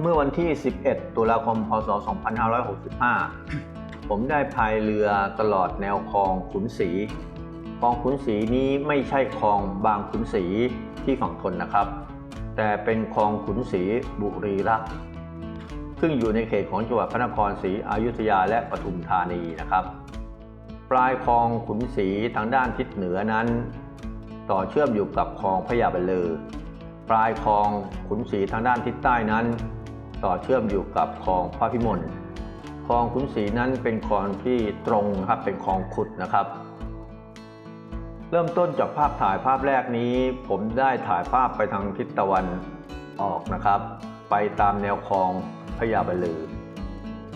เมื่อวันที่ 11 ตุลาคม พศ 2565 ผมได้พายเรือตลอดแนวคลองขุนศรี คลองขุนศรีนี้ไม่ใช่คลองบางขุนศรีที่ฝั่งทนนะครับ แต่เป็นคลองขุนศรีบุรีรัมย์ซึ่งอยู่ในเขตของจังหวัดพระนครศรีอยุธยาและปทุมธานีนะครับ ปลายคลองขุนศรีทางด้านทิศเหนือนั้น ต่อเชื่อมอยู่กับคลองพระยาบรรลือปลายคลองขุนศรีทางด้านทิศใต้นั้น ต่อเชื่อมอยู่กับคลองพระพิมลคลองขุนศรีนั้นเป็นคลองที่ตรงครับเป็นคลองขุดนะครับ เริ่มต้นจากภาพถ่ายภาพแรกนี้ ผมได้ถ่ายภาพไปทางทิศตะวันออกนะครับ ไปตามแนวคลองพระยาบรรลือ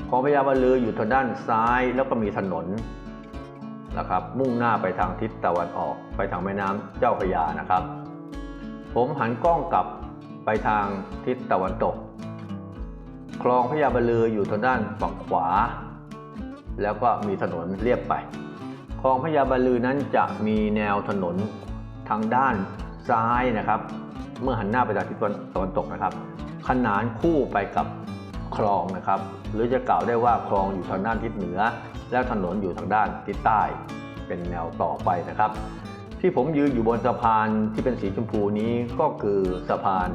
คลองพระยาบรรลืออยู่ทางด้านซ้ายแล้วก็มีถนนนะครับ มุ่งหน้าไปทางทิศตะวันออก ไปทางแม่น้ำเจ้าพระยานะครับ ผมหันกล้องกลับไปทางทิศตะวันตก คลองพระยาบรรลืออยู่ทางด้านฝั่งขวา แล้วก็มีถนนเรียบไป คลองพระยาบรรลือนั้นจะมีแนวถนนทางด้านซ้ายนะครับ เมื่อหันหน้าไปทางทิศตะวันตกนะครับ ขนานคู่ไปกับคลองนะครับ หรือจะกล่าวได้ว่าคลองอยู่ทางด้านทิศเหนือ แล้วถนนอยู่ทางด้านทิศใต้ เป็นแนวต่อไปนะครับ ที่ผมยืนอยู่บนสะพานที่เป็นสีชมพูนี้ก็คือสะพาน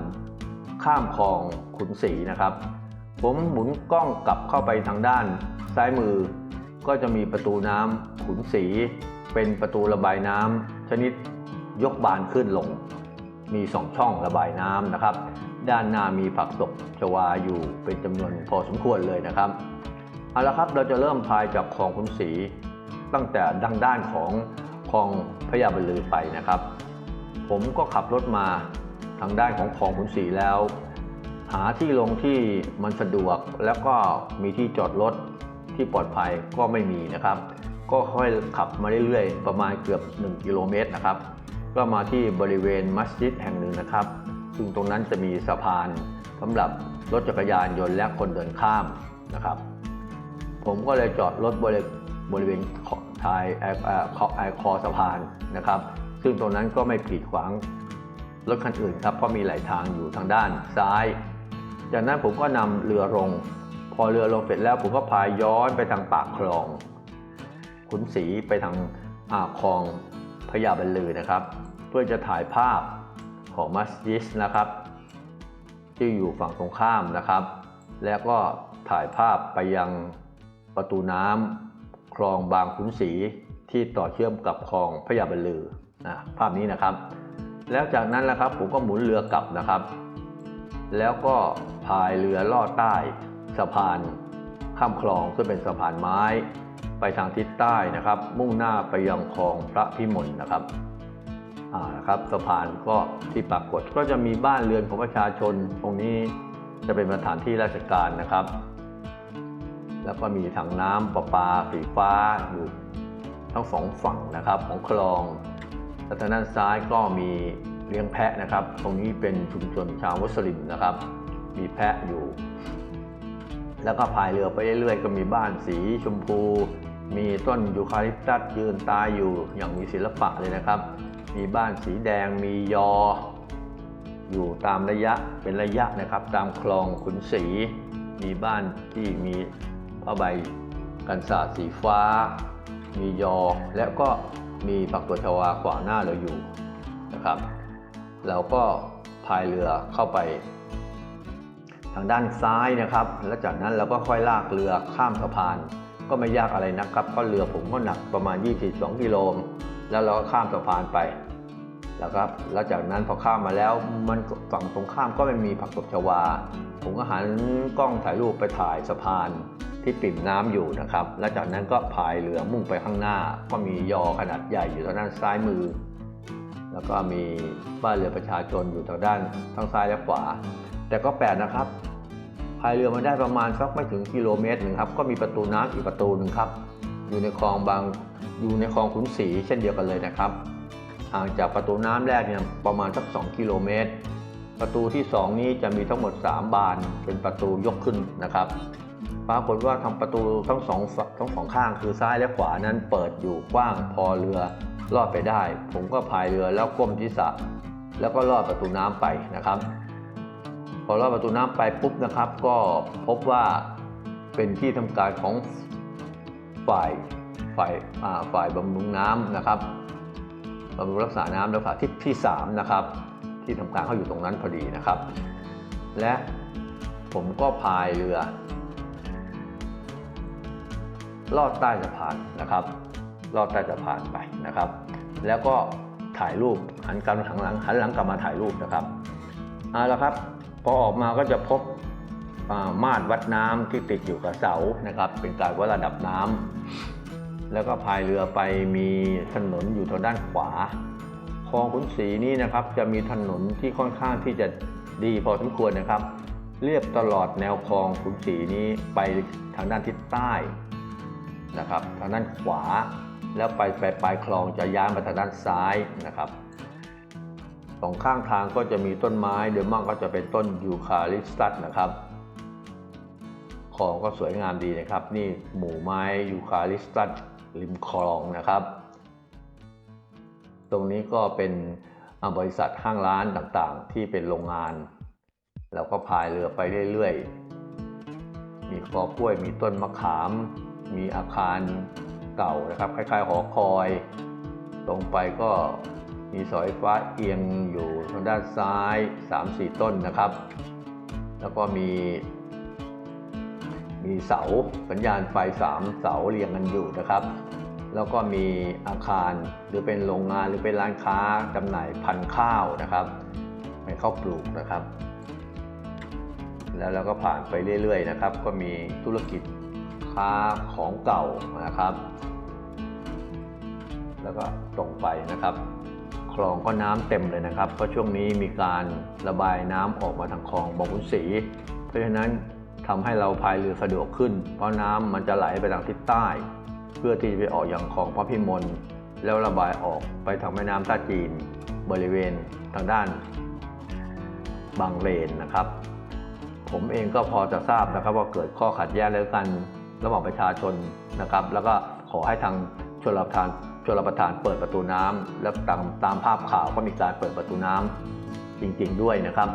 ข้ามคลองขุนศรีนะครับ ผมหมุนกล้องกลับเข้าไปทางด้านซ้ายมือ ก็จะมีประตูน้ำขุนศรีเป็นประตูระบายน้ำชนิดยกบานขึ้นลง มีสองช่องระบายน้ำนะครับ ด้านหน้ามีผักตบชวาอยู่เป็นจำนวนพอสมควรเลยนะครับเอาละครับเราจะเริ่มพายจากคลองขุนศรีตั้งแต่ดังด้านของคลองพระยาบรรลือไปนะครับ ผมก็ขับรถมาทางด้านของคลองขุนศรีแล้ว หาที่ลงที่มันสะดวกแล้วก็มีที่จอดรถที่ปลอดภัยก็ไม่มีนะครับ ก็ค่อยขับมาเรื่อยๆ ประมาณเกือบ 1 กิโลเมตรนะครับ ก็มาที่บริเวณมัสยิดแห่งหนึ่งนะครับ ซึ่งตรงนั้นจะมีสะพานสำหรับรถจักรยานยนต์และคนเดินข้ามนะครับ ผมก็เลยจอดรถบริบริเวณทายไอเอ่อคอไอคอสะพานนะครับ ซึ่งตรงนั้นก็ไม่ขีดขวางรถคันอื่นครับเพราะมีหลายทางอยู่ทางด้านซ้าย จากนั้นผมก็นำเรือลง พอเรือลงเสร็จแล้วผมก็พายย้อนไปทางปากคลอง ขุนศรีไปทางอ่าคลองพระยาบรรลือนะครับ เพื่อจะถ่ายภาพของมัสยิดนะครับ ที่อยู่ฝั่งตรงข้ามนะครับ แล้วก็ถ่ายภาพไปยังประตูน้ำคลองบางขุนศรีที่ต่อเชื่อมกับคลองพระยาบรรลือนะภาพนี้นะครับ แล้วจากนั้นนะครับผมก็หมุนเรือกลับนะครับ แล้วก็พายเรือลอดใต้สะพานข้ามคลองซึ่งเป็นสะพานไม้ ไปทางทิศใต้นะครับ มุ่งหน้าไปยังคลองพระพิมลนะครับอ่านะครับสะพานก็ที่ปรากฏก็จะมีบ้านเรือนของประชาชนตรงนี้จะเป็นสถานที่ราชการนะครับ แล้วก็มีถังน้ำประปาสีฟ้าอยู่ทั้งสองฝั่งนะครับของคลองและทางด้านซ้ายก็มี เลี้ยงแพะนะครับ ตรงนี้เป็นชุมชนชาวมุสลิมนะครับ มีแพะอยู่ แล้วก็พายเรือไปเรื่อยๆ ก็มีบ้านสีชมพู มีต้นยูคาลิปตัสยืนตายอยู่อย่างมีศิลปะเลยนะครับ มีบ้านสีแดงมียอ อยู่ตามระยะเป็นระยะนะครับ ตามคลองขุนศรีมีบ้านที่มีผ้าใบกันศาสสีฟ้า มียอ และก็มีปักตัวชวาขวางหน้าเราอยู่นะครับ เราก็พายเรือเข้าไป ทางด้านซ้ายนะครับ แล้วจากนั้นเราก็ค่อยลากเรือข้ามสะพาน ก็ไม่ยากอะไรนะครับก็เรือผมก็หนักประมาณ 22กิโลแล้วเราก็ข้ามสะพานไปแล้วครับ แล้วจากนั้นพอข้ามมาแล้วมันฝั่งตรงข้ามก็ไม่มีผักตบชวา ผมก็หันกล้องถ่ายรูปไปถ่ายสะพานที่ปิ่มน้ำอยู่นะครับ แล้วจากนั้นก็พายเรือมุ่งไปข้างหน้า ก็มียอขนาดใหญ่อยู่ทางด้านซ้ายมือ แล้วก็มีบ้านเรือนประชาชนอยู่ทางด้านทั้งซ้ายและขวา แต่ก็แปลกนะครับพายเรือมาได้ประมาณสักไม่ถึงกิโลเมตรหนึ่งครับก็มีประตูน้ำอีกประตูหนึ่งครับ อยู่ในคลองบางอยู่ในคลองขุนศรีเช่นเดียวกันเลยนะครับห่างจากประตูน้ำแรกเนี่ยประมาณสัก 2 กิโลเมตร ประตูที่ 2 นี้จะมีทั้งหมด 3 บานเป็นประตูยกขึ้นนะครับปรากฏว่าทางประตูทั้งสองทั้งสองข้างคือซ้ายและขวานั้นเปิดอยู่กว้างพอเรือ ลอดไปได้ ผมก็พายเรือแล้วก้มทิศะแล้วก็ลอดประตูน้ำไปนะครับ พอลอดประตูน้ำไปปุ๊บนะครับ ก็พบว่าเป็นที่ทำการของฝ่ายฝ่ายอ่าฝ่ายบำรุงน้ำนะครับบำรุงรักษาน้ำแล้วค่ะที่ที่สามนะครับ ที่ทำการเขาอยู่ตรงนั้นพอดีนะครับ และผมก็พายเรือ ลอดใต้สะพานนะครับ ลอดใต้สะพานไปนะครับ แล้วก็ถ่ายรูปหันกลับหันหลังหันหลังกลับมาถ่ายรูปนะครับเอาละครับพอออกมาก็จะพบมาตรวัดน้ำที่ติดอยู่กับเสานะครับ เป็นการวัดระดับน้ำแล้วก็พายเรือไปมีถนนอยู่ทางด้านขวาคลองขุนศรีนี้นะครับจะมีถนนที่ค่อนข้างที่จะดีพอสมควรนะครับ เรียบตลอดแนวคลองขุนศรีนี้ไปทางด้านทิศใต้นะครับ ทางด้านขวา แล้วไปไปปลายคลองจะย้ายมาทางด้านซ้ายนะครับสองข้างทางก็จะมีต้นไม้โดยมมากก็จะเป็นต้นยูคาลิปตัสนะครับคลองก็สวยงามดีนะครับ นี่หมู่ไม้ยูคาลิปตัสริมคลองนะครับ ตรงนี้ก็เป็นบริษัทห้างร้านต่างๆ ที่เป็นโรงงานแล้วก็พายเรือไปเรื่อยๆ มีกอกล้วย มีต้นมะขาม มีอาคาร เก่านะครับคล้ายๆหอคอยตรงไปก็มีสาไฟฟ้าเอียงอยู่ทางด้านซ้าย 3-4 ต้นนะครับ แล้วก็มีมีเสาสัญญาณไฟ 3 เสาเรียงกันอยู่นะครับ แล้วก็มีอาคารหรือเป็นโรงงานหรือเป็นร้านค้าจำหน่ายพันธุ์ข้าวนะครับเป็นข้าวปลูกนะครับ แล้วเราก็ผ่านไปเรื่อยๆนะครับ ก็มีธุรกิจ ค้าของเก่านะครับ แล้วก็ตรงไปนะครับคลองก็น้ำเต็มเลยนะครับ เพราะช่วงนี้มีการระบายน้ำออกมาทางคลองบางขุนศรีเพราะฉะนั้นทำให้เราพายเรือสะดวกขึ้น เพราะน้ำมันจะไหลไปทางทิศใต้ เพื่อที่จะไปออกอย่างคลองพระพิมลแล้วระบายออกไปทางแม่น้ำท่าจีน บริเวณทางด้านบางเลนนะครับ ผมเองก็พอจะทราบนะครับว่าเกิดข้อขัดแย้งแล้วกัน ระหว่างประชาชนนะครับ แล้วก็ขอให้ทางชลประทานชลประทานเปิดประตูน้ำแล้วตามตามภาพข่าวก็มีการเปิดประตูน้ำจริง ๆ ด้วยนะครับ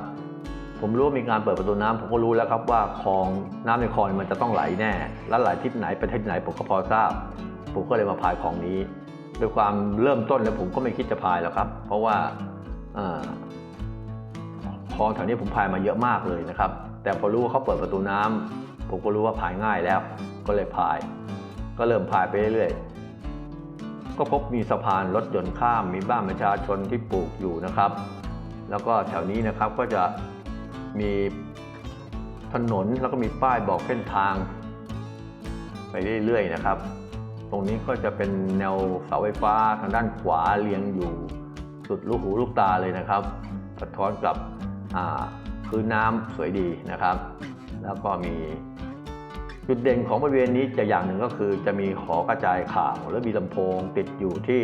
ผมรู้ว่ามีการเปิดประตูน้ำผมก็รู้แล้วครับว่าคลองน้ำในคลองมันจะต้องไหลแน่ แล้วไหลทิศไหนไปทิศไหนผมก็พอทราบ ผมก็เลยมาพายคลองนี้ด้วยความเริ่มต้นแล้วผมก็ไม่คิดจะพายแล้วครับ เพราะว่าอ่าคลองแถวนี้ผมพายมาเยอะมากเลยนะครับ แต่พอรู้ว่าเขาเปิดประตูน้ำผมก็รู้ว่าพายง่ายแล้ว ก็เลยพาย ก็เริ่มพายไปเรื่อยๆก็พบมีสะพานรถยนต์ข้ามมีบ้านประชาชนที่ปลูกอยู่นะครับ แล้วก็แถวนี้นะครับก็จะมีถนนแล้วก็มีป้ายบอกเส้นทาง ไปเรื่อยๆนะครับ ตรงนี้ก็จะเป็นแนวเสาไฟฟ้าทางด้านขวาเรียงอยู่สุดลูกหูลูกตาเลยนะครับสะท้อนกับอ่าพื้นน้ำสวยดีนะครับ แล้วก็มี จุดเด่นของบริเวณนี้จะอย่างหนึ่งก็คือจะมีหอกระจายข่าวหรือมีลำโพงติดอยู่ที่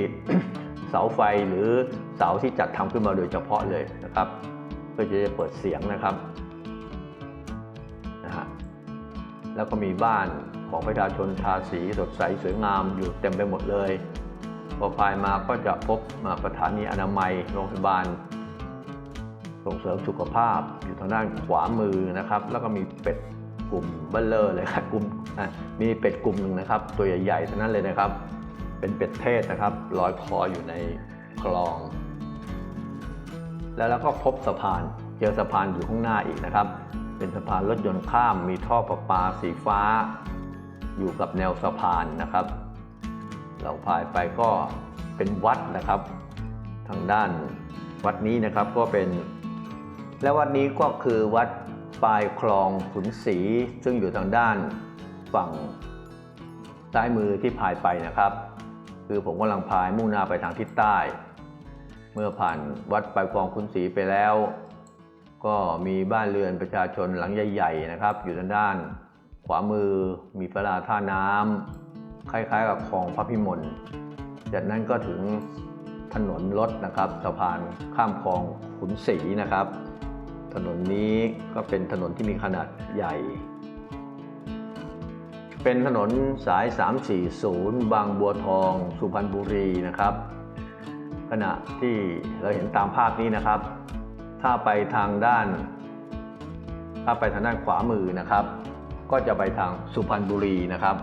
เสาไฟหรือเสาที่จัดทำขึ้นมาโดยเฉพาะเลยนะครับเพื่อจะเปิดเสียงนะครับนะฮะแล้วก็มีบ้านของประชาชนทาสีสดใสสวยงามอยู่เต็มไปหมดเลย พอพายมาก็จะพบมาสถานีอนามัยโรงพยาบาล ส่งเสริมสุขภาพอยู่ทางด้านขวามือนะครับ แล้วก็มีเป็ด ลุ่มเบลเลอร์เลยครับกลุ่มมีเป็ดกลุ่มหนึ่งนะครับ ตัวใหญ่ๆทั้งนั้นเลยนะครับ เป็นเป็ดเทศนะครับลอยคออยู่ในคลอง แล้วเราก็พบสะพานเจอสะพานอยู่ข้างหน้าอีกนะครับ เป็นสะพานรถยนต์ข้ามมีท่อประปาสีฟ้า อยู่กับแนวสะพานนะครับ เราพายไปก็เป็นวัดนะครับ ทางด้านวัดนี้นะครับก็เป็น และวัดนี้ก็คือวัด ปลายคลองขุนศรีซึ่งอยู่ทางด้านฝั่งซ้ายมือที่พายไปนะครับ คือผมกำลังพายมุ่งหน้าไปทางทิศใต้ เมื่อผ่านวัดปลายคลองขุนศรีไปแล้ว ก็มีบ้านเรือนประชาชนหลังใหญ่ ๆ นะครับ อยู่ทางด้าน ขวามือมีพระราท่าน้ำคล้ายๆ กับคลองพระพิมลจากนั้นก็ถึงถนนรถนะครับสะพานข้ามคลองขุนศรีนะครับ ถนนนี้ก็เป็นถนนที่มีขนาดใหญ่ เป็นถนนสาย 340 บางบัวทอง สุพรรณบุรีนะครับ ขณะที่เราเห็นตามภาพนี้นะครับ ถ้าไปทางด้าน ถ้าไปทางด้านขวามือนะครับ ก็จะไปทางสุพรรณบุรีนะครับ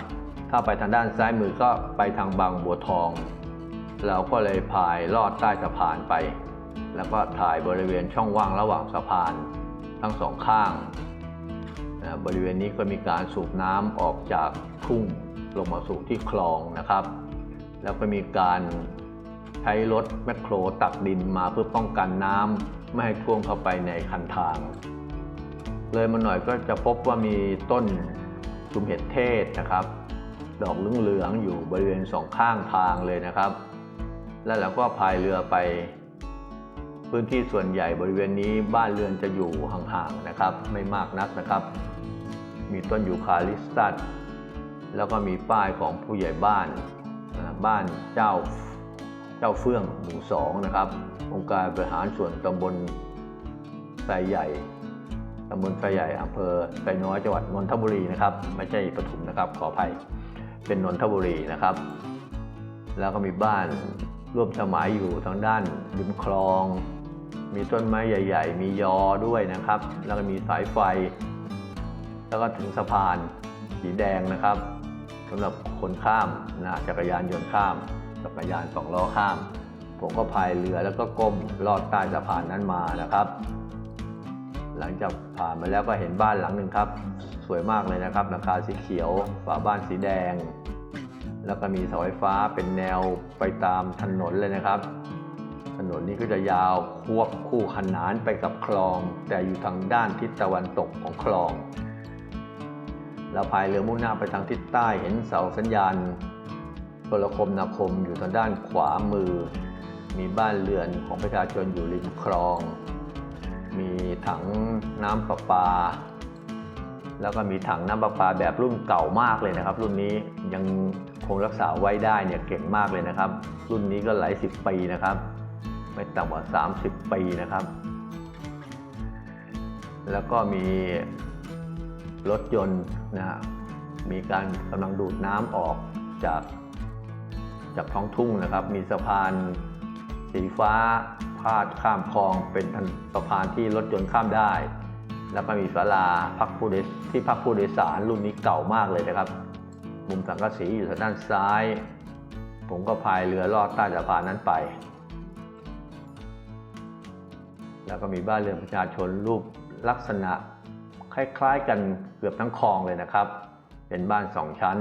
ถ้าไปทางด้านซ้ายมือก็ไปทางบางบัวทอง เราก็เลยพายลอดใต้สะพานไป แล้วก็ถ่ายบริเวณช่องว่างระหว่างสะพานทั้งสองข้างนะบริเวณนี้ก็มีการสูบน้ำออกจากทุ่งลงมาสู่ที่คลองนะครับ แล้วก็มีการใช้รถแมคโครตักดินมาเพื่อป้องกันน้ำไม่ให้ท่วมเข้าไปในคันทาง เลยมาหน่อยก็จะพบว่ามีต้นชุมเห็ดเทศนะครับ ดอกเหลืองๆอยู่บริเวณสองข้างทางเลยนะครับ แล้วเราก็พายเรือไป พื้นที่ส่วนใหญ่บริเวณนี้บ้านเรือนจะอยู่ห่างๆนะครับ ไม่มากนักนะครับ มีต้นยูคาลิปตัสแล้วก็มีป้ายของผู้ใหญ่บ้านบ้านเจ้าเจ้าเฟื่องหมู่สองนะครับ องค์การบริหารส่วนตำบลไซใหญ่ตำบลไซใหญ่อำเภอไซน้อยจังหวัดนนทบุรีนะครับ ไม่ใช่ปทุมนะครับ ขออภัยเป็นนนทบุรีนะครับ แล้วก็มีบ้านร่วมสมัยอยู่ทางด้านริมคลอง มีต้นไม้ใหญ่ ๆ มียอด้วยนะครับ แล้วก็มีสายไฟ แล้วก็ถึงสะพานสีแดงนะครับสำหรับคนข้ามนะจักรยานยนต์ข้าม จักรยานสองล้อข้าม ผมก็พายเรือแล้วก็ก้มลอดใต้สะพานนั้นมานะครับ หลังจากผ่านมาแล้วก็เห็นบ้านหลังหนึ่งครับ สวยมากเลยนะครับหลังคาสีเขียว ฝาบ้านสีแดง แล้วก็มีเสาไฟฟ้าเป็นแนวไปตามถนนเลยนะครับ นนนี้ก็จะยาวควบคู่ขนานไปกับคลอง แต่อยู่ทางด้านทิศตะวันตกของคลองเราพายเรือมุ่งหน้าไปทางทิศใต้เห็นเสาสัญญาณโทรคมนาคมอยู่ทางด้านขวามือ มีบ้านเรือนของประชาชนอยู่ริมคลอง มีถังน้ำประปา แล้วก็มีถังน้ำประปาแบบรุ่นเก่ามากเลยนะครับ รุ่นนี้ยังคงรักษาไว้ได้เนี่ยเก่งมากเลยนะครับ รุ่นนี้ก็หลายสิบปีนะครับ ไม่ต่ำกว่า 30 ปีนะครับ แล้วก็มีรถยนต์นะมีการกำลังดูดน้ำออกจากจากท้องทุ่งนะครับ มีสะพานสีฟ้าพาดข้ามคลองเป็นสะพานที่รถยนต์ข้ามได้ แล้วก็มีศาลาพักผู้โดยที่พักผู้โดยสารรุ่นนี้เก่ามากเลยนะครับ มุมสังกะสีอยู่ทางด้านซ้าย ผมก็พายเรือลอดใต้สะพานนั้นไป แล้วก็มีบ้านเรือนประชาชนรูปลักษณะคล้ายๆกันเกือบทั้งคลองเลยนะครับ เป็นบ้านสองชั้น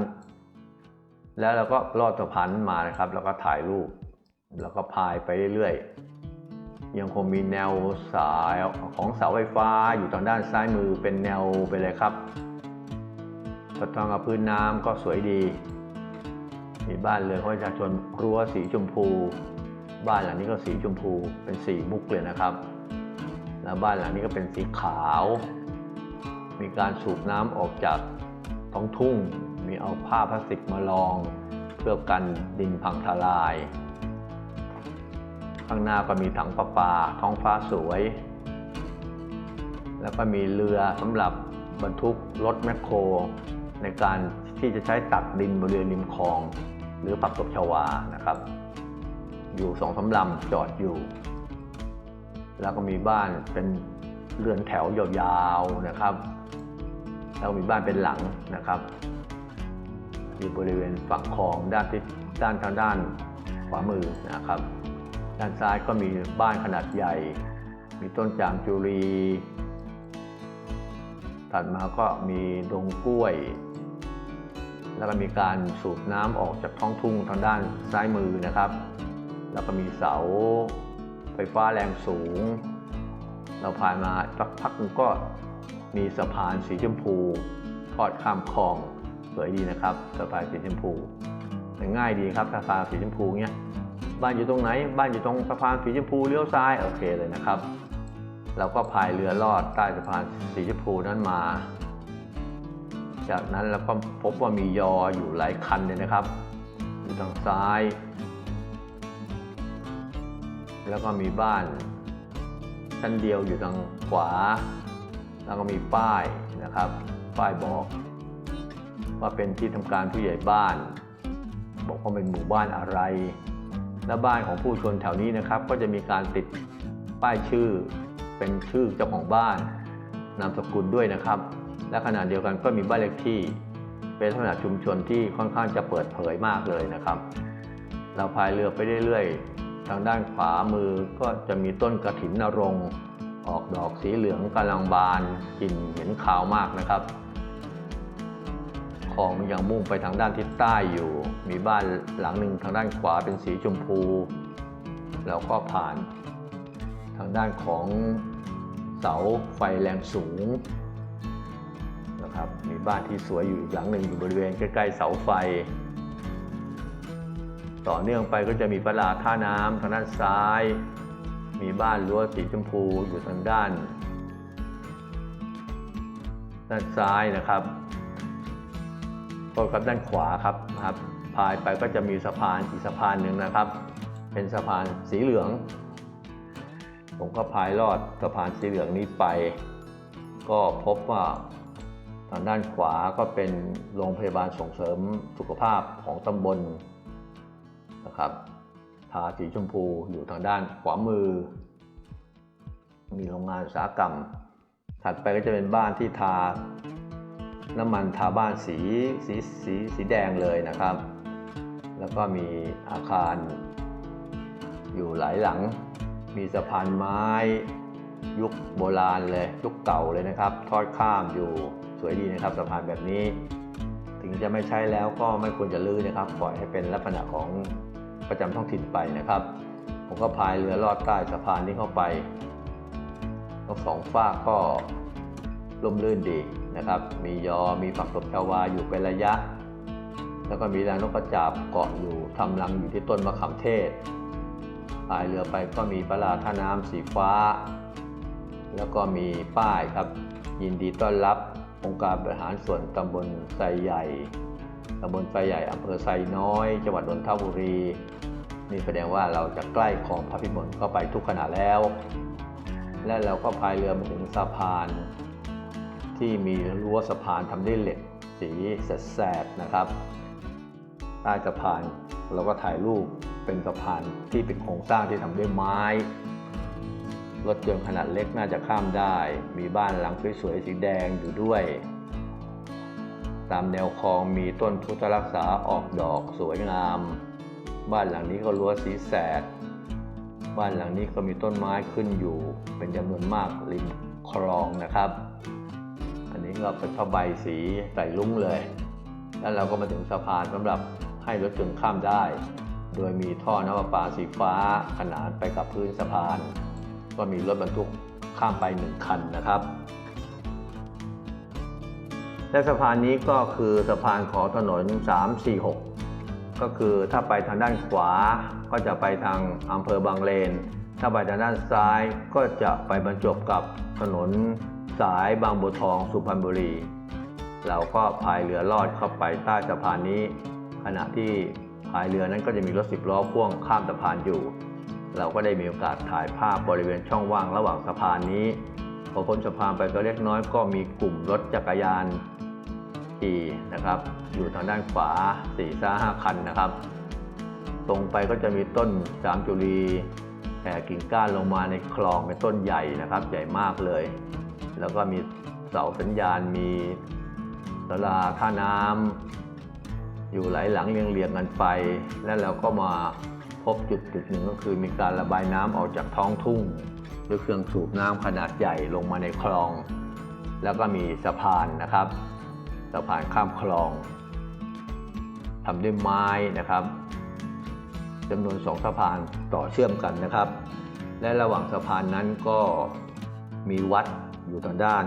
แล้วเราก็ลอดสะพานมานะครับ แล้วก็ถ่ายรูป แล้วก็พายไปเรื่อยๆ ยังคงมีแนวสายของเสาไฟฟ้าอยู่ทางด้านซ้ายมือเป็นแนวไปเลยครับสะท้อนกับพื้นน้ำก็สวยดี มีบ้านเรือนของประชาชนรั้วสีชมพู บ้านหลังนี้ก็สีชมพูเป็นสีมุกเลยนะครับ แล้วบ้านหลังนี้ก็เป็นสีขาว มีการสูบน้ำออกจากท้องทุ่ง มีเอาผ้าพลาสติกมาลอง เพื่อกันดินพังทลาย ข้างหน้าก็มีถังประปา ท้องฟ้าสวย แล้วก็มีเรือสำหรับบรรทุกรถแมคโคร ในการที่จะใช้ตักดินบริเวณริมคลอง หรือผักตบชวานะครับ อยู่สองสาลำจอดอยู่ แล้วก็มีบ้านเป็นเรือนแถวยาวๆนะครับ แล้วมีบ้านเป็นหลังนะครับอยู่บริเวณฝั่งคลองด้านทิศด้านทางด้านขวามือนะครับ ด้านซ้ายก็มีบ้านขนาดใหญ่ มีต้นจามจุรีถัดมาก็มีดงกล้วย แล้วก็มีการสูบน้ำออกจากท้องทุ่งทางด้านซ้ายมือนะครับ แล้วก็มีเสา ไฟฟ้าแรงสูง เราผ่านมาสักพักก็มีสะพานสีชมพูทอดข้ามคลองสวยดีนะครับสะพานสีชมพูง่ายดีครับสะพานสีชมพูเนี้ยบ้านอยู่ตรงไหน บ้านอยู่ตรงสะพานสีชมพูเลี้ยวซ้ายโอเคเลยนะครับ เราก็พายเรือลอดใต้สะพานสีชมพูนั้นมา จากนั้นเราก็พบว่ามียออยู่หลายคันเลยนะครับ อยู่ทางซ้าย แล้วก็มีบ้านชั้นเดียวอยู่ทางขวา แล้วก็มีป้ายนะครับ ป้ายบอก ว่าเป็นที่ทำการผู้ใหญ่บ้าน บอกว่าเป็นหมู่บ้านอะไร และบ้านของผู้ชนแถวนี้นะครับ ก็จะมีการติดป้ายชื่อเป็นชื่อเจ้าของบ้าน นามสกุลด้วยนะครับ และขณะเดียวกันก็มีบ้านเลขที่ เป็นลักษณะชุมชนที่ค่อนข้างจะเปิดเผยมากเลยนะครับ เราพายเรือไปเรื่อยๆ ทางด้านขวามือก็จะมีต้นกระถินนรงออกดอกสีเหลืองกำลังบานกลิ่นเหม็นขาวมากนะครับคลองยังมุ่งไปทางด้านทิศใต้อยู่ มีบ้านหลังหนึ่งทางด้านขวาเป็นสีชมพู แล้วก็ผ่านทางด้านของเสาไฟแรงสูงนะครับ มีบ้านที่สวยอยู่อีกหลังหนึ่งอยู่บริเวณใกล้ๆเสาไฟ ต่อเนื่องไปก็จะมีประหลาดท่าน้ำทางด้านซ้าย มีบ้านรั้วสีชมพูอยู่ทางด้าน ด้านซ้ายนะครับก็กับด้านขวาครับนะครับพายไปก็จะมีสะพานอีกสะพานหนึ่งนะครับ เป็นสะพานสีเหลือง ผมก็พายลอดสะพานสีเหลืองนี้ไป ก็พบว่าทางด้านขวาก็เป็นโรงพยาบาลส่งเสริมสุขภาพของตำบล นะครับทาสีชมพูอยู่ทางด้านขวามือ มีโรงงานอุตสาหกรรม ถัดไปก็จะเป็นบ้านที่ทา น้ำมันทาบ้านสีสีสีสีแดงเลยนะครับ แล้วก็มีอาคารอยู่หลายหลัง มีสะพานไม้ยุคโบราณเลยยุคเก่าเลยนะครับ ทอดข้ามอยู่สวยดีนะครับสะพานแบบนี้ ถึงจะไม่ใช้แล้วก็ไม่ควรจะลื้อนะครับ ปล่อยให้เป็นลักษณะของ ประจำท้องถิ่นไปนะครับ ผมก็พายเรือลอดใต้สะพานนี้เข้าไปทั้งสองฝากก็ร่มรื่นดีนะครับ มียอมีผักตบชาวาอยู่เป็นระยะ แล้วก็มีแรงนกกระจาบเกาะอยู่ทำรังอยู่ที่ต้นมะขามเทศพายเรือไปก็มีปลาท่าน้ำสีฟ้า แล้วก็มีป้ายครับ ยินดีต้อนรับองค์การบริหารส่วนตำบลไซใหญ่ตำบลไซใหญ่อำเภอไซน้อย จังหวัดนนทบุรี นี่แสดงว่าเราจะใกล้คลองพระพิมลเข้าไปทุกขณะแล้ว และเราก็พายเรือมาถึงสะพาน ที่มีรั้วสะพานทำด้วยเหล็กสีแสดๆนะครับใต้สะพานเราก็ถ่ายรูปเป็นสะพานที่เป็นโครงสร้างที่ทำด้วยไม้ รถยนต์ขนาดเล็กน่าจะข้ามได้ มีบ้านหลังสวยๆสีแดงอยู่ด้วย ตามแนวคลองมีต้นพุทธรักษาออกดอกสวยงาม บ้านหลังนี้ก็รั้วสีแสด บ้านหลังนี้ก็มีต้นไม้ขึ้นอยู่ เป็นจำนวนมากริมคลองนะครับ อันนี้ก็เป็นผ้าใบสีใส่ลุ้งเลย แล้วเราก็มาถึงสะพานสำหรับให้รถยนต์ข้ามได้ โดยมีท่อน้ำประปาสีฟ้าขนานไปกับพื้นสะพาน ก็มีรถบรรทุกข้ามไปหนึ่งคันนะครับและสะพานนี้ก็คือสะพานของถนน 346 ก็คือถ้าไปทางด้านขวาก็จะไปทางอำเภอบางเลน ถ้าไปทางด้านซ้ายก็จะไปบรรจบกับถนนสายบางบัวทองสุพรรณบุรี เราก็พายเรือลอดเข้าไปใต้สะพานนี้ ขณะที่พายเรือนั้นก็จะมีรถสิบล้อพ่วงข้ามสะพานอยู่ เราก็ได้มีโอกาสถ่ายภาพบริเวณช่องว่างระหว่างสะพานนี้พอพ้นสะพานไปก็เล็กน้อยก็มีกลุ่มรถจักรยานีนะครับ อยู่ทางด้านขวา4ี่ห้าคันนะครับ ตรงไปก็จะมีต้นจามจุรีแผ่กิ่งก้านลงมาในคลองเป็นต้นใหญ่นะครับ ใหญ่มากเลย แล้วก็มีเสาสัญญาณมีศาลาท่าน้ำอยู่หลายหลังเรียงเรียงกันไป แล้วเราก็มาพบจุดจุดหนึ่งก็คือมีการระบายน้ำออกจากท้องทุ่งด้วยเครื่องสูบน้ำขนาดใหญ่ลงมาในคลอง แล้วก็มีสะพานนะครับ สะพานข้ามคลองทำด้วยไม้นะครับจำนวนสองสะพานต่อเชื่อมกันนะครับ และระหว่างสะพานนั้นก็มีวัดอยู่ทางด้าน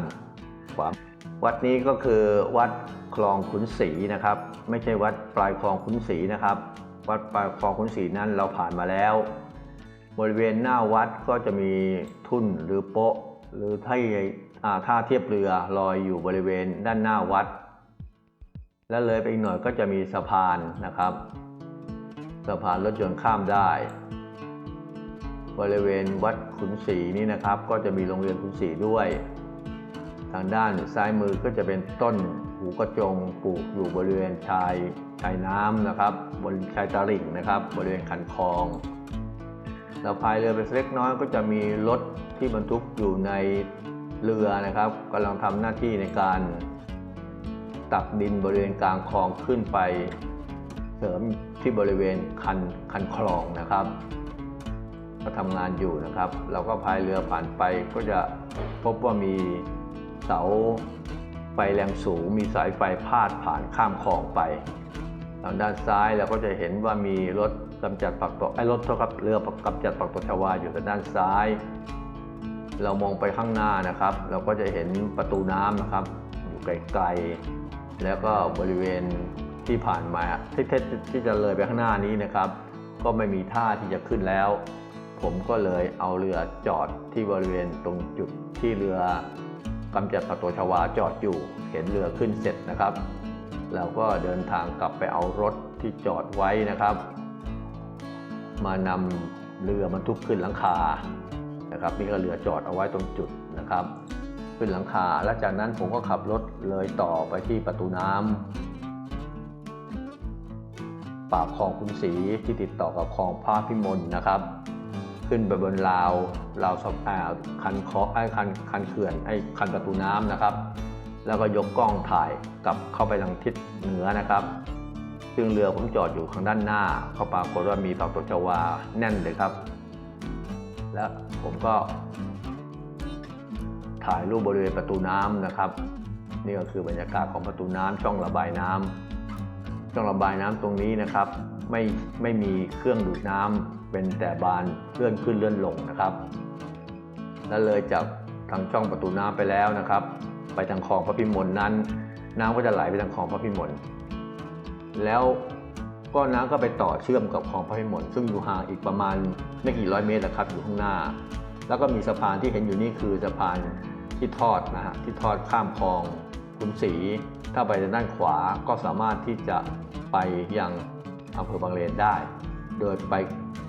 ขวาวัดนี้ก็คือวัดคลองขุนศรีนะครับ ไม่ใช่วัดปลายคลองขุนศรีนะครับ วัดปลายคลองขุนศรีนั้นเราผ่านมาแล้ว บริเวณหน้าวัดก็จะมีทุ่นหรือโป๊ะ หรือท่าอ่าท่าเทียบเรือลอยอยู่บริเวณด้านหน้าวัด และเลยไปอีกหน่อยก็จะมีสะพานนะครับ สะพานรถยนต์ข้ามได้ บริเวณวัดขุนศรีนี่นะครับ ก็จะมีโรงเรียนขุนศรีด้วย ทางด้านซ้ายมือก็จะเป็นต้นหูกระจงปลูกอยู่บริเวณชายชายน้ำนะครับบนชายตลิ่งนะครับ บริเวณคันคลองเราพายเรือไปเล็กน้อยก็จะมีรถที่บรรทุกอยู่ในเรือนะครับกำลังทำหน้าที่ในการ ตักดินบริเวณกลางคลองขึ้นไป เสริมที่บริเวณคันคันคลองนะครับก็ทำงานอยู่นะครับ เราก็พายเรือผ่านไปก็จะพบว่ามีเสาไฟแรงสูง มีสายไฟพาดผ่านข้ามคลองไปทางด้านซ้ายเราก็จะเห็นว่ามีรถกำจัดปักตกไอ้รถเท่ากับเรือกำจัดปักตกชวาอยู่ทางด้านซ้าย เรามองไปข้างหน้านะครับ เราก็จะเห็นประตูน้ำนะครับ อยู่ไกลๆ แล้วก็บริเวณที่ผ่านมาที่ที่ที่จะเลยไปข้างหน้านี้นะครับ ก็ไม่มีท่าที่จะขึ้นแล้ว ผมก็เลยเอาเรือจอดที่บริเวณตรงจุดที่เรือกำจัดปักตกชวาจอดอยู่ เห็นเรือขึ้นเสร็จนะครับเราก็เดินทางกลับไปเอารถที่จอดไว้นะครับ มานำเรือบรรทุกขึ้นหลังคานะครับนี่ก็เรือจอดเอาไว้ตรงจุดนะครับ ขึ้นหลังคา แล้วจากนั้นผมก็ขับรถเลยต่อไปที่ประตูน้ำปากคลองคุณศรีที่ติดต่อกับคลองพระพิมลนะครับ ขึ้นไปบนราวราวสะพานคันคาะไอ้คันคันเขื่อนไอ้คันประตูน้ำนะครับ แล้วก็ยกกล้องถ่ายกลับเข้าไปทางทิศเหนือนะครับซึ่งเรือผมจอดอยู่ข้างด้านหน้าเขาปรากฏว่ามีผักตบชวาแน่นเลยครับ และผมก็ ถ่ายรูปบริเวณประตูน้ำนะครับ นี่ก็คือบรรยากาศของประตูน้ำช่องระบายน้ำช่องระบายน้ำตรงนี้นะครับ ไม่ไม่มีเครื่องดูดน้ำเป็นแต่บานเลื่อนขึ้นเลื่อนลงนะครับและเลยจากทางช่องประตูน้ำไปแล้วนะครับ ไปทางคลองพระพิมลนั้น น้ำก็จะไหลไปทางคลองพระพิมลแล้วก็น้ำก็ไปต่อเชื่อมกับคลองพระพิมลซึ่งอยู่ห่างอีกประมาณไม่กี่ร้อยเมตรนะครับอยู่ข้างหน้า แล้วก็มีสะพานที่เห็นอยู่นี่คือสะพาน ที่ทอดนะฮะที่ทอดข้ามคลองขุนศรีถ้าไปทางด้านขวาก็สามารถที่จะไปยังอำเภอบางเลนได้ โดยไป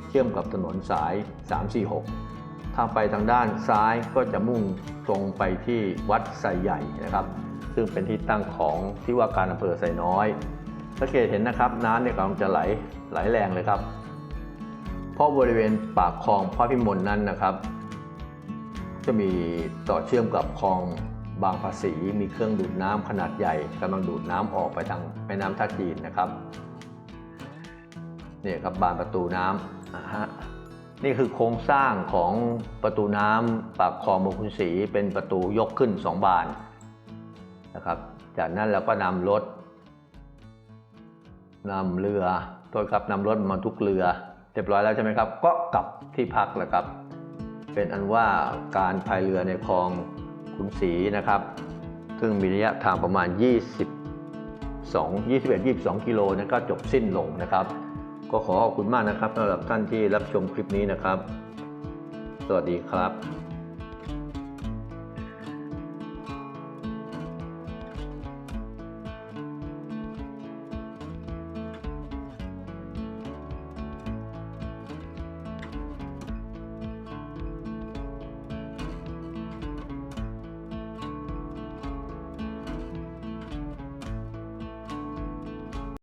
เชื่อมกับถนนสาย 346 ถ้าไปทางด้านซ้ายก็จะมุ่งตรงไปที่วัดไซใหญ่นะครับ ซึ่งเป็นที่ตั้งของที่ว่าการอำเภอไซน้อยสังเกตเห็นนะครับน้ำเนี่ยกำลังจะไหลไหลแรงเลยครับ เพราะบริเวณปากคลองพระพิมลนั้นนะครับ จะมีต่อเชื่อมกับคลองบางภาษีมีเครื่องดูดน้ำขนาดใหญ่กำลังดูดน้ำออกไปทางแม่น้ำท่าจีนนะครับนี่ครับบานประตูน้ำนะฮะนี่คือโครงสร้างของประตูน้ำปากคลองบางขุนศรีเป็นประตูยกขึ้นสองบานนะครับ จากนั้นเราก็นำรถนำเรือโทษครับนำรถมาทุกเรือเรียบร้อยแล้วใช่ไหมครับ ก็กลับที่พักแล้วครับ เป็นอันว่าการพายเรือในคลองขุนศรีนะครับ ซึ่งมีระยะทางประมาณ 22 21 22 กิโลนะก็จบสิ้นลงนะครับ ก็ขอขอบคุณมากนะครับสำหรับท่านที่รับชมคลิปนี้นะครับ สวัสดีครับ